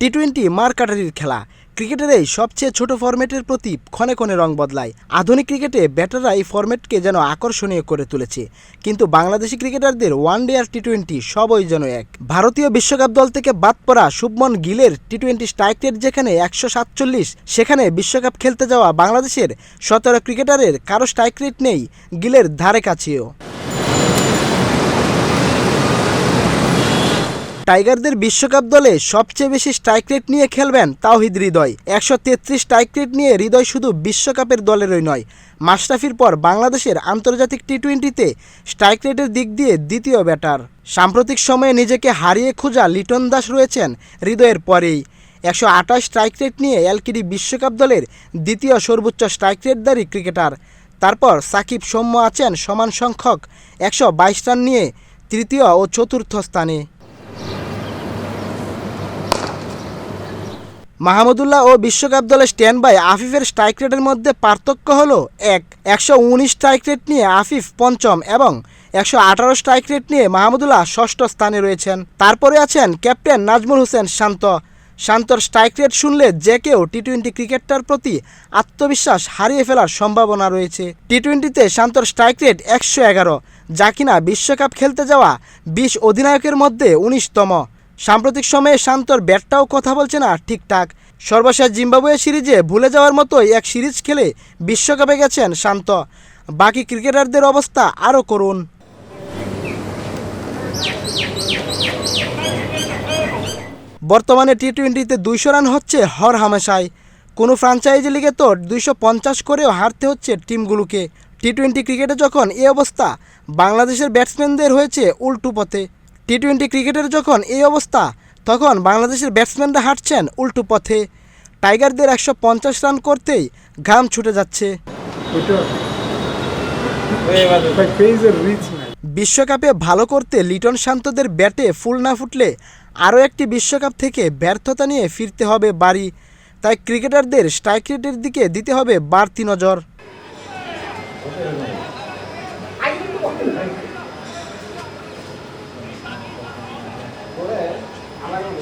T twenty মারকাটারির খেলা। ক্রিকেটের এই সবচেয়ে ছোট ফরম্যাটের প্রতি ক্ষণে ক্ষণে রং বদলায়। আধুনিক ক্রিকেটে ব্যাটাররা এই ফরম্যাটকে যেন আকর্ষণীয় করে তুলেছে। কিন্তু বাংলাদেশি ক্রিকেটারদের ওয়ান ডে আর টি টোয়েন্টি সবই যেন এক। ভারতীয় বিশ্বকাপ দল থেকে বাদ পড়া শুভমন গিলের টি টোয়েন্টি স্ট্রাইক রেট যেখানে একশো সাতচল্লিশ, সেখানে বিশ্বকাপ খেলতে যাওয়া বাংলাদেশের সতেরো ক্রিকেটারের কারও স্ট্রাইক রেট নেই, গিলের ধারে কাছেও। টাইগারদের বিশ্বকাপ দলে সবচেয়ে বেশি স্ট্রাইক রেট নিয়ে খেলবেন তাওহিদ হৃদয়। একশো তেত্রিশ স্ট্রাইক রেট নিয়ে হৃদয় শুধু বিশ্বকাপের দলেরই নয়। মাশরাফির পর বাংলাদেশের আন্তর্জাতিক টি টোয়েন্টিতে স্ট্রাইক রেটের দিক দিয়ে দ্বিতীয় ব্যাটার সাম্প্রতিক সময়ে নিজেকে হারিয়ে খোঁজা লিটন দাস রয়েছেন হৃদয়ের পরেই। একশো আঠাশ স্ট্রাইক রেট নিয়ে এলকিডি বিশ্বকাপ দলের দ্বিতীয় সর্বোচ্চ স্ট্রাইক রেটদারী ক্রিকেটার। তারপর সাকিব সৌম্য আছেন সমান সংখ্যক একশো বাইশ রান নিয়ে তৃতীয় ও চতুর্থ স্থানে। মাহমুদুল্লাহ ও বিশ্বকাপ দলের স্ট্যান্ড বাই আফিফের স্ট্রাইক রেটের মধ্যে পার্থক্য হল এক, একশো উনিশ স্ট্রাইক রেট নিয়ে আফিফ পঞ্চম এবং একশো আঠারো স্ট্রাইক রেট নিয়ে মাহমুদুল্লাহ ষষ্ঠ স্থানে রয়েছেন। তারপরে আছেন ক্যাপ্টেন নাজমুল হোসেন শান্ত। শান্তর স্ট্রাইক রেট শুনলে যে কেউ টি টোয়েন্টি ক্রিকেটটার প্রতি আত্মবিশ্বাস হারিয়ে ফেলার সম্ভাবনা রয়েছে। টি টোয়েন্টিতে শান্তর স্ট্রাইক রেট একশো এগারো, যা কিনা বিশ্বকাপ খেলতে যাওয়া বিশ অধিনায়কের মধ্যে উনিশতম। সাম্প্রতিক সময়ে শান্তর ব্যাটটাও কথা বলছে না ঠিকঠাক। সর্বশেষ জিম্বাবুয়ে সিরিজে ভুলে যাওয়ার মতোই এক সিরিজ খেলে বিশ্বকাপে গেছেন শান্ত। বাকি ক্রিকেটারদের অবস্থা আরও করুন বর্তমানে টি টোয়েন্টিতে দুইশো রান হচ্ছে হর হামেশায় কোনো ফ্রাঞ্চাইজি লিগে তো দুইশো পঞ্চাশ করেও হারতে হচ্ছে টিমগুলোকে। টি টোয়েন্টি ক্রিকেটে যখন এ অবস্থা, বাংলাদেশের ব্যাটসম্যানদের হয়েছে উল্টু পথে। টি টোয়েন্টি ক্রিকেটের যখন এই অবস্থা, তখন বাংলাদেশের ব্যাটসম্যানরা হাঁটছেন উল্টো পথে। টাইগারদের একশো পঞ্চাশ রান করতেই ঘাম ছুটে যাচ্ছে। বিশ্বকাপে ভালো করতে লিটন শান্তদের ব্যাটে ফুল না ফুটলে আরও একটি বিশ্বকাপ থেকে ব্যর্থতা নিয়ে ফিরতে হবে বাড়ি। তাই ক্রিকেটারদের স্ট্রাইক রেটের দিকে দিতে হবে বাড়তি নজর।